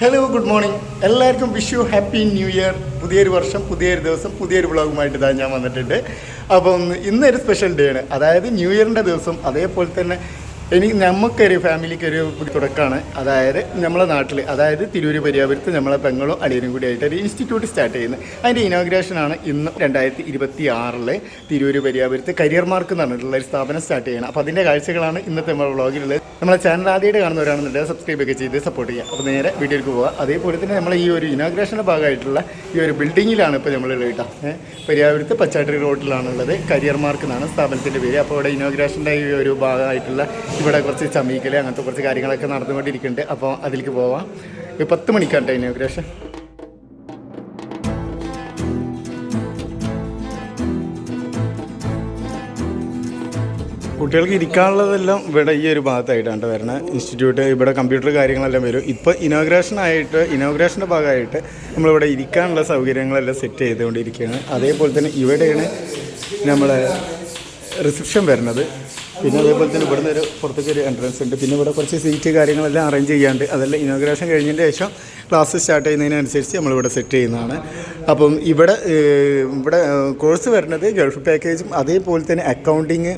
Hello good morning എല്ലാവർക്കും wish you happy new year പുതിയൊരു വർഷം പുതിയൊരു ദിവസം പുതിയൊരു വ്ളോഗുമായിട്ട് ഇതാ ഞാൻ വന്നിട്ടുണ്ട്. അപ്പം ഇന്നൊരു സ്പെഷ്യൽ ഡേ ആണ്. അതായത് ന്യൂ ഇയറിന്റെ ദിവസം അതേപോലെ തന്നെ എനിക്ക് നമുക്കൊരു ഫാമിലിക്കൊരു തുടക്കമാണ്. അതായത് നമ്മളെ നാട്ടിൽ അതായത് തിരൂര് പരിയാപുരത്ത് നമ്മളെ പെങ്ങളും അടിയനും കൂടി ആയിട്ട് ഒരു ഇൻസ്റ്റിറ്റ്യൂട്ട് സ്റ്റാർട്ട് ചെയ്യുന്നത്. അതിന്റെ ഇനോഗ്രേഷനാണ് ഇന്ന് രണ്ടായിരത്തി ഇരുപത്തി ആറിലെ തിരൂര് പരിയാപുരത്ത് കരിയർ മാർക്ക് എന്ന് പറഞ്ഞിട്ടുള്ള ഒരു സ്ഥാപനം സ്റ്റാർട്ട് ചെയ്യണം. അപ്പോൾ അതിന്റെ കാഴ്ചകളാണ് ഇന്നത്തെ നമ്മുടെ വ്ളോഗിലുള്ളത്. നമ്മളെ ചാനൽ ആദ്യമായിട്ട് കാണുന്നവരാണെന്നുണ്ടെങ്കിൽ സബ്സ്ക്രൈബ് ഒക്കെ ചെയ്ത് സപ്പോർട്ട് ചെയ്യുക. അപ്പോൾ നേരെ വീട്ടിലേക്ക് പോവുക അതേപോലെ തന്നെ നമ്മൾ ഈ ഒരു ഇനോഗ്രേഷന്റെ ഭാഗമായിട്ടുള്ള ഈ ഒരു ബിൽഡിങ്ങിലാണ് ഇപ്പോൾ നമ്മളുള്ളത് കേട്ടോ. പരിയാപുരത്ത് പച്ചാട്ടി റോഡിലാണുള്ളത് കരിയർ മാർക്ക് എന്നാണ് സ്ഥാപനത്തിന്റെ പേര്. അപ്പോൾ ഇവിടെ ഇനോഗ്രേഷന്റെ ഈ ഒരു ഭാഗമായിട്ടുള്ള ഇവിടെ കുറച്ച് ചമീക്കൽ അങ്ങനത്തെ കുറച്ച് കാര്യങ്ങളൊക്കെ നടന്നുകൊണ്ടിരിക്കുന്നുണ്ട്. അപ്പോൾ അതിലേക്ക് പോവാം. ഈ പത്ത് മണിക്കാണ് ഇനോഗ്രേഷൻ കുട്ടികൾക്ക് ഇരിക്കാനുള്ളതെല്ലാം ഇവിടെ ഈ ഒരു ഭാഗത്തായിട്ടാണ് വരുന്നത്. ഇൻസ്റ്റിറ്റ്യൂട്ട് ഇവിടെ കമ്പ്യൂട്ടർ കാര്യങ്ങളെല്ലാം വരും. ഇപ്പോൾ ഇനോഗ്രേഷൻ ആയിട്ട് ഇനോഗ്രേഷന്റെ ഭാഗമായിട്ട് നമ്മളിവിടെ ഇരിക്കാനുള്ള സൗകര്യങ്ങളെല്ലാം സെറ്റ് ചെയ്തുകൊണ്ടിരിക്കുകയാണ്. അതേപോലെ തന്നെ ഇവിടെയാണ് നമ്മളെ റിസപ്ഷൻ വരുന്നത്. പിന്നെ അതേപോലെ തന്നെ ഇവിടുന്ന് ഒരു പുറത്തേക്ക് ഒരു എൻട്രൻസ് ഉണ്ട്. പിന്നെ ഇവിടെ കുറച്ച് സീറ്റ് കാര്യങ്ങളെല്ലാം അറേഞ്ച് ചെയ്യാണ്ട് അതെല്ലാം ഇനോഗ്രേഷൻ കഴിഞ്ഞതിന് ശേഷം ക്ലാസ് സ്റ്റാർട്ട് ചെയ്യുന്നതിനനുസരിച്ച് നമ്മളിവിടെ സെറ്റ് ചെയ്യുന്നതാണ്. അപ്പം ഇവിടെ ഇവിടെ കോഴ്സ് വരുന്നത് ഗൾഫ് പാക്കേജും അതേപോലെ തന്നെ അക്കൗണ്ടിങ്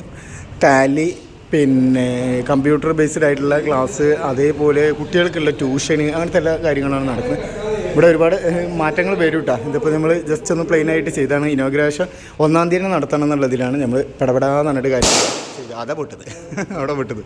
ടാലി പിന്നെ കമ്പ്യൂട്ടർ ബേസ്ഡ് ആയിട്ടുള്ള ക്ലാസ് അതേപോലെ കുട്ടികൾക്കുള്ള ട്യൂഷന് അങ്ങനത്തെ എല്ലാ കാര്യങ്ങളാണ് നടക്കുന്നത്. ഇവിടെ ഒരുപാട് മാറ്റങ്ങൾ വരും കേട്ടോ ഇതിപ്പോൾ നമ്മൾ ജസ്റ്റ് ഒന്ന് പ്ലെയിനായിട്ട് ചെയ്താണ്. ഇനോഗ്രേഷൻ ഒന്നാം തീയതി നടത്തണം എന്നുള്ളതിലാണ് നമ്മൾ പടപടാന്ന് പറഞ്ഞിട്ട് കാര്യം. അതാ പൊട്ടത് അവിടെ പൊട്ടത്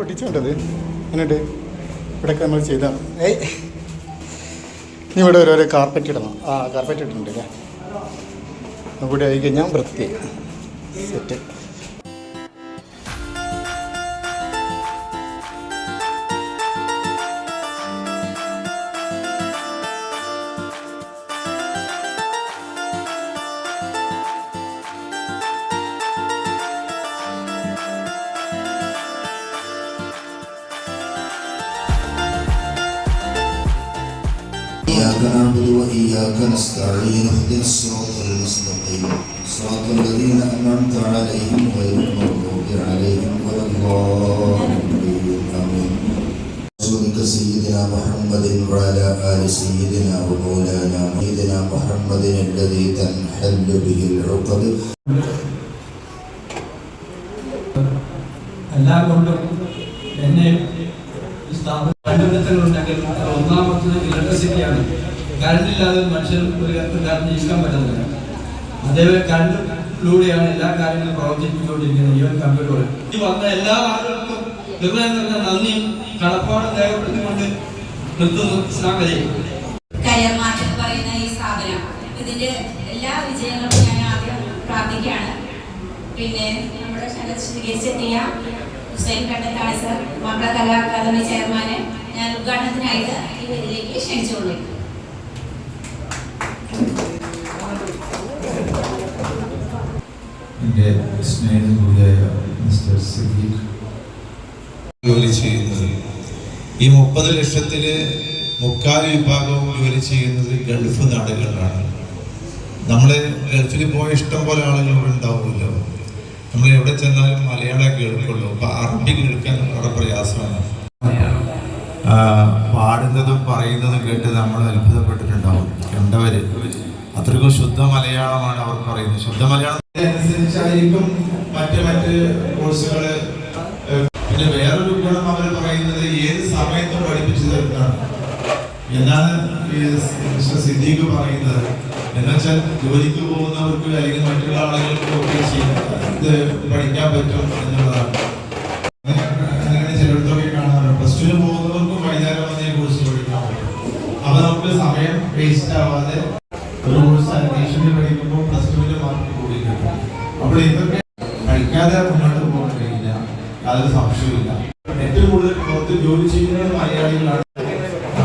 നമ്മൾ ഒട്ടിച്ചുകൊണ്ടത് എന്നിട്ട് ഇവിടെയൊക്കെ നമ്മൾ ചെയ്താൽ ഏയ്. ഇനി ഇവിടെ ഓരോരോ കാർപ്പറ്റ് ഇടണം. ആ കാർപ്പറ്റ് ഇട്ടിട്ടുണ്ട് അല്ലേ ഇവിടെ ആയി കഴിഞ്ഞാൽ വൃത്തി സെറ്റ് نعبد وإياك نستعين اهدنا الصراط المستقيم صراط الذين أنعمت عليهم غير المغضوب عليهم ولا الضالين آمين رسولك سيدنا محمد وعلى آل سيدنا ومولانا سيدنا محمد الذي تنحل به العقد എല്ലാം കൊണ്ടും എന്നെ ഈ സ്ഥാപന കണ്ടുപിടുത്തങ്ങളുണ്ടെങ്കിൽ അതിൽ ഒന്നാമത്തത് ഇലക്ട്രിസിറ്റിയാണ് കറണ്ടില്ലാതെ മനുഷ്യർ ഒരു കാലത്ത് ജീവിക്കാൻ പറ്റുന്നില്ല. അതേപോലെ കറണ്ടിലൂടെയാണ് എല്ലാ കാര്യങ്ങളും പ്രവർത്തിപ്പിച്ചുകൊണ്ടിരിക്കുന്നത്. ഈവൻ കമ്പ്യൂട്ടറുകൾ ഈ വന്ന എല്ലാ ആളുകൾക്കും ഹൃദയം നിറഞ്ഞ നന്ദിയും കടപ്പാടും രേഖപ്പെടുത്തിക്കൊണ്ട് നിർത്തുന്നു എന്ന് പറയുന്ന ഈ ഇതിന്റെ എല്ലാ ഞാൻ ആദ്യം പിന്നെ നമ്മുടെ സ്വീകരിച്ചെത്തിയ ഹുസൈൻ കണ്ടത്താണ് സർ കലാ അക്കാദമി ചെയർമാനെ ഞാൻ ഉദ്ഘാടനത്തിനായിട്ട് ഈ വേദിയിലേക്ക് ക്ഷണിച്ചുകൊണ്ടിരിക്കുന്നു. മിസ്റ്റർ ജോലി ചെയ്യുന്നത്. ഈ മുപ്പത് ലക്ഷത്തിൽ മുക്കാൽ വിഭാഗവും ജോലി ചെയ്യുന്നത് ഗൾഫ് നാടുകളിലാണ്. നമ്മൾ ഗൾഫിൽ പോയ ഇഷ്ടം പോലെ ആളുകൾ ഇവിടെ ഉണ്ടാവുമല്ലോ. നമ്മൾ എവിടെ ചെന്നാലും മലയാളം കേൾക്കുള്ളൂ. അപ്പൊ അറബി കേൾക്കാൻ വളരെ പ്രയാസമാണ്. പാടുന്നതും പറയുന്നതും കേട്ട് നമ്മൾ അത്ഭുതപ്പെട്ടിട്ടുണ്ടാവും. കണ്ടവര്. അത്രയ്ക്കും ശുദ്ധ മലയാളമാണ് അവർ പറയുന്നത്. ശുദ്ധ മലയാളം അനുസരിച്ചായിരിക്കും മറ്റ് മറ്റ് കോഴ്സുകൾ പിന്നെ വേറൊരു ഗുണം അവർ പറയുന്നത് ഏത് സമയത്തും പഠിപ്പിച്ചു തരുന്നതാണ് എന്നാണ് മിസ്റ്റർ സിദ്ദീഖ് പറയുന്നത്. എന്നുവെച്ചാൽ ജോലിക്ക് പോകുന്നവർക്ക് അല്ലെങ്കിൽ മറ്റുള്ള ആളുകൾക്ക് ഒക്കെ ഇത് പഠിക്കാൻ പറ്റും എന്നുള്ളതാണ് അങ്ങനെ അങ്ങനെ ചിലയിടത്തൊക്കെ കാണാറുണ്ട് പ്ലസ് ടുവിന് പോകുന്നവർക്കും വൈകുന്നേരം വന്നേ കോഴ്സ് പഠിക്കാം അതിൽ സംശയമില്ല ഏറ്റവും കൂടുതൽ പുറത്ത് ജോലി ചെയ്യുന്നത് മലയാളികളാണ്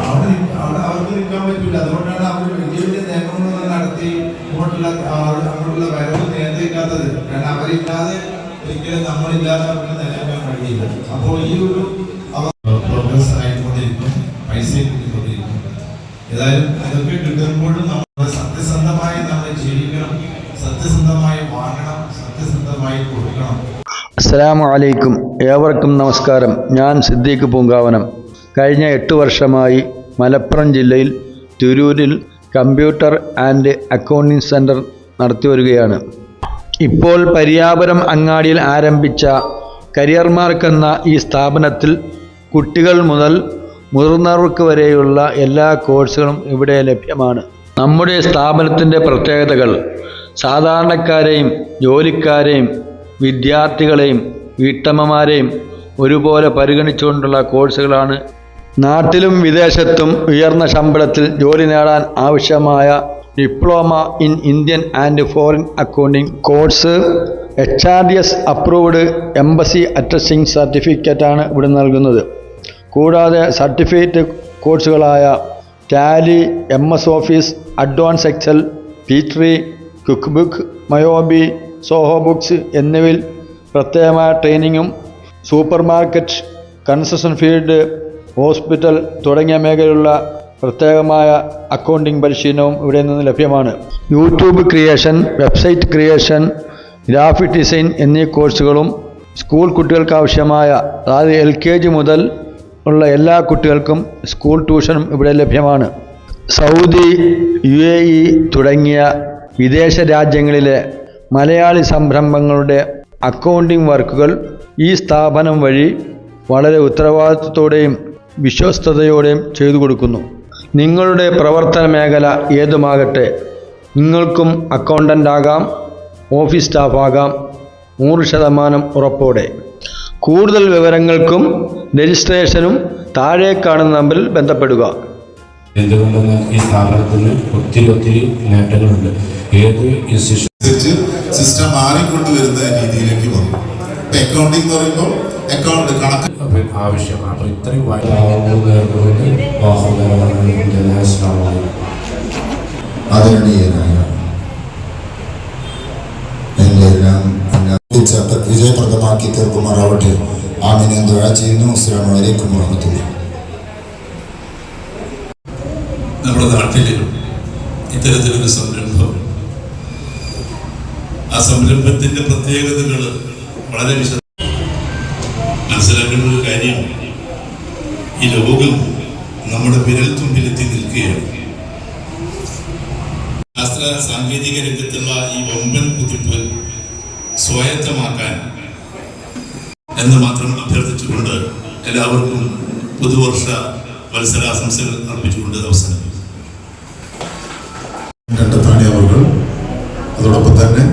അവിടെ നി- അവിടെ അവർക്ക് നിൽക്കാൻ പറ്റില്ല അതുകൊണ്ടാണ് അവർ വലിയ വലിയ നിയമങ്ങൾ നടത്തി ഇങ്ങോട്ടുള്ള അങ്ങോട്ടുള്ള വരവ് നിയന്ത്രിക്കാത്തത്. കാരണം അവരില്ലാതെ ഒരിക്കലും നമ്മളില്ലാതെ അവർക്ക് നിലനിൽക്കാൻ കഴിയില്ല. അപ്പോൾ ഈ ഒരു പ്രോഗ്രസ് ആയിക്കൊണ്ടിരിക്കും പൈസ കിട്ടിക്കൊണ്ടിരിക്കും ഏതായാലും അതൊക്കെ കിട്ടുമ്പോഴും നമ്മൾ സത്യസന്ധമായി നമ്മൾ ജീവിക്കണം സത്യസന്ധമായി വാങ്ങണം സത്യസന്ധമായി കൊടുക്കണം. അസ്സലാമു അലൈക്കും ഏവർക്കും നമസ്കാരം. ഞാൻ സിദ്ദീഖ് പൂങ്കാവനം. കഴിഞ്ഞ എട്ട് വർഷമായി മലപ്പുറം ജില്ലയിൽ തിരൂരിൽ കമ്പ്യൂട്ടർ ആൻഡ് അക്കൗണ്ടിംഗ് സെന്റർ നടത്തി വരികയാണ് ഇപ്പോൾ പരിയാപുരം അങ്ങാടിയിൽ ആരംഭിച്ച കരിയർ മാർക്ക് എന്ന ഈ സ്ഥാപനത്തിൽ കുട്ടികൾ മുതൽ മുതിർന്നവർക്ക് വരെയുള്ള എല്ലാ കോഴ്സുകളും ഇവിടെ ലഭ്യമാണ്. നമ്മുടെ സ്ഥാപനത്തിന്റെ പ്രത്യേകതകൾ സാധാരണക്കാരെയും ജോലിക്കാരെയും വിദ്യാർത്ഥികളെയും വീട്ടമ്മമാരെയും ഒരുപോലെ പരിഗണിച്ചുകൊണ്ടുള്ള കോഴ്സുകളാണ് നാട്ടിലും വിദേശത്തും ഉയർന്ന ശമ്പളത്തിൽ ജോലി നേടാൻ ആവശ്യമായ diploma in Indian and foreign accounting course. H R D S approved embassy attesting സർട്ടിഫിക്കറ്റാണ് ഇവിടെ നൽകുന്നത്. കൂടാതെ certificate കോഴ്സുകളായ Tally M S office advance Excel Peachtree QuickBooks MYOB Zoho books എന്നിവയിൽ പ്രത്യേകമായ ട്രെയിനിങ്ങും super market construction field hospital തുടങ്ങിയ മേഖലയിലുള്ള പ്രത്യേകമായ accounting പരിശീലനവും ഇവിടെ നിന്ന് ലഭ്യമാണ്. YouTube creation website creation graphic design എന്നീ കോഴ്സുകളും സ്കൂൾ കുട്ടികൾക്ക് ആവശ്യമായ അതായത് എൽ കെ ജി മുതൽ ഉള്ള എല്ലാ കുട്ടികൾക്കും സ്കൂൾ ട്യൂഷനും ഇവിടെ ലഭ്യമാണ്. സൗദി യു എ ഇ തുടങ്ങിയ വിദേശ രാജ്യങ്ങളിലെ മലയാളി സംരംഭങ്ങളുടെ അക്കൗണ്ടിംഗ് വർക്കുകൾ ഈ സ്ഥാപനം വഴി വളരെ ഉത്തരവാദിത്വത്തോടെയും വിശ്വസ്തയോടെയും ചെയ്തു കൊടുക്കുന്നു. നിങ്ങളുടെ പ്രവർത്തന മേഖല ഏതുമാകട്ടെ നിങ്ങൾക്കും അക്കൗണ്ടന്റ് ആകാം ഓഫീസ് സ്റ്റാഫ് ആകാം നൂറ് ശതമാനം ഉറപ്പോടെ. കൂടുതൽ വിവരങ്ങൾക്കും രജിസ്ട്രേഷനും താഴെ കാണുന്ന നമ്പറിൽ ബന്ധപ്പെടുക. എന്തുകൊണ്ടെന്ന് ഈ സ്ഥാപനത്തിന് ഒത്തിരി ഒത്തിരി നേട്ടങ്ങളുണ്ട്. ഏത് ഇൻസ്റ്റിറ്റ്യൂഷൻ സിസ്റ്റം മാറിക്കൊണ്ടുവരുന്ന രീതിയിലേക്ക് വന്നു. അക്കൗണ്ടിംഗ് എന്ന് പറയുമ്പോൾ അക്കൗണ്ട് കണക്ക്. ആവശ്യമാണ്. അപ്പോൾ ഇത്രയും വാഹനങ്ങളാണ് ആദരണീയനായ എന്റെ എല്ലാം എല്ലാം വിജയ- വിജയപ്രദമാക്കി തീർക്കുമാറാവട്ടെ ആമിനെ ദുഴ ചെയ്യുന്നു. അസ്സലാമു അലൈക്കും വറഹ്മത്തുള്ളാഹി നമ്മുടെ നാട്ടിൽ ഇത്തരത്തിലൊരു സംരംഭം. ആ സംരംഭത്തിന്റെ പ്രത്യേകതകൾ വളരെ വിശദ മനസ്സിലാക്കേണ്ട ഒരു കാര്യം. ഈ ലോകം നമ്മുടെ വിരൽ തുമ്പിലെത്തി നിൽക്കുകയാണ്. ശാസ്ത്ര സാങ്കേതിക രംഗത്തുള്ള ഈ വമ്പൻ കുതിപ്പ് സ്വായത്തമാക്കാൻ എന്ന് മാത്രം അഭ്യർത്ഥിച്ചുകൊണ്ട് എല്ലാവർക്കും പുതുവർഷ മത്സരാശംസകൾ അർപ്പിച്ചുകൊണ്ട് അവസരം അതോടൊപ്പം തന്നെ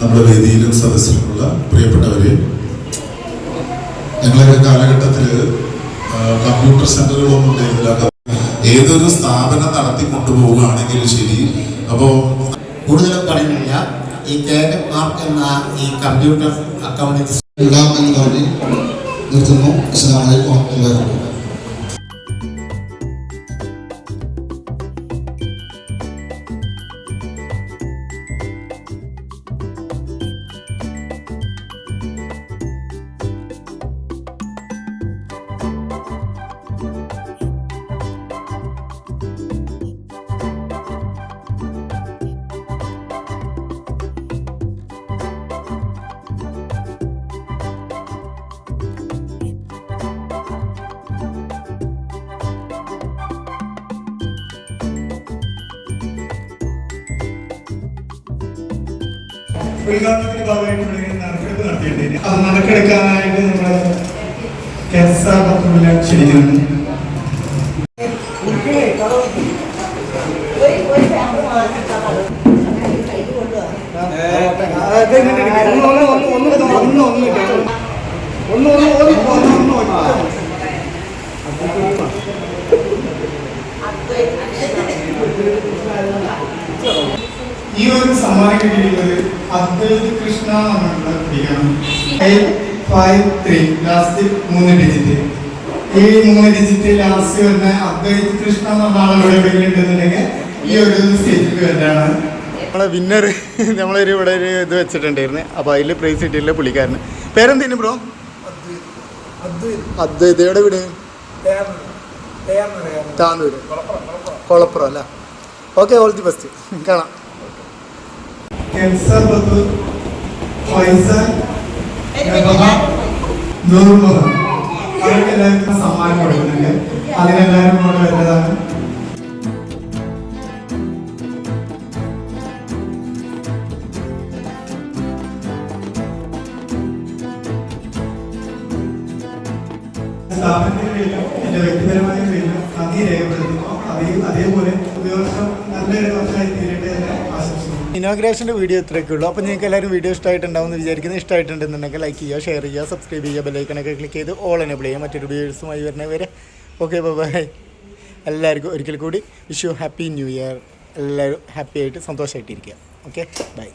നമ്മുടെ വേദിയിലും സദസ്സിലുമുള്ള പ്രിയപ്പെട്ടവരെ ഞങ്ങളൊക്കെ കാലഘട്ടത്തിൽ കമ്പ്യൂട്ടർ സെന്ററുകളൊന്നും ഉണ്ടായിരുന്നില്ല. ഏതൊരു സ്ഥാപനം നടത്തി കൊണ്ടുപോവുകയാണെങ്കിൽ ശരി അപ്പോൾ കൂടുതലും പറയുന്നില്ല. ഈ കേരള മാർക്ക് എന്ന ഈ കമ്പ്യൂട്ടർ അക്കൗണ്ടിങ് ഉണ്ടാകുമെന്ന് പറഞ്ഞ് നിർത്തുന്നു. അസ്സലാമു അലൈക്കും വറഹ്മത്തുള്ളാഹി വബറകാതുഹു ഉദ്ഘാടനത്തിന്റെ ഭാഗമായിട്ട് ഇവിടെ ഇങ്ങനെ നറുക്കെടുപ്പ് നടത്തിയിട്ടുണ്ട് അത് നറുക്കെടുക്കാനായിട്ട് നമ്മുടെ കെ എസ് ആർ പത്രമില്ല ക്ഷണിക്കുന്നു. ഈ ഒരു സമ്മാനം കിട്ടിയിട്ടുള്ളത് Advaith Krishna five three last മൂന്ന് ഡിജിറ്റ് ഈ മൂന്ന് ഡിജിറ്റ് ലാസ്റ്റ് വരുന്ന അദ്വൈത് കൃഷ്ണ എന്ന ആളുടെ ഉണ്ടെന്നുണ്ടെങ്കിൽ ഈ ഒരു സ്റ്റേജിൽ വരുന്നതാണ് നമ്മളെ വിന്നർ നമ്മളൊരു ഇവിടെ ഒരു ഇത് വെച്ചിട്ടുണ്ടായിരുന്നു. അപ്പോൾ അതിൽ പ്രൈസ് കിട്ടിയില്ല പുള്ളിക്കാരന്. പേരെന്തേനു ബ്രോ അദ്വൈത്. എവിടെ വീട്? താന്നൂര് കൊളപ്പുറം അല്ല? ഓക്കെ ഓൾ ദി ബെസ്റ്റ് കാണാം. ക്യാൻസർ ബത്ത് ഫൈസൽ നൂറുമുഖം അവർക്ക് എല്ലാവർക്കും സമ്മാനം കൊടുക്കുന്നുണ്ട്. അതിനെല്ലാവരും കൊണ്ട് വരുന്നതാണ്. ഇനോഗ്രേഷന്റെ വീഡിയോ ഇത്രയൊക്കെ ഉള്ളൂ അപ്പോൾ നിങ്ങൾക്ക് എല്ലാവരും വീഡിയോ ഇഷ്ടമായിട്ടുണ്ടാവും എന്ന് വിചാരിക്കുന്നു. ഇഷ്ടമായിട്ടുണ്ടെന്നുണ്ടെങ്കിൽ ലൈക്ക് ചെയ്യുക ഷെയർ ചെയ്യുക സബ്സ്ക്രൈബ് ചെയ്യുക ബെലൈക്കണൊക്കെ ക്ലിക്ക് ചെയ്ത് ഓൾ എനേബിൾ ചെയ്യുക. മറ്റൊരു വീഡിയോസുമായി വരുന്നവരെ. ഓക്കെ ബൈ എല്ലാവർക്കും ഒരിക്കൽ കൂടി wish you happy new year എല്ലാവരും ഹാപ്പി ആയിട്ട് സന്തോഷമായിട്ടിരിക്കുക ഓക്കെ ബൈ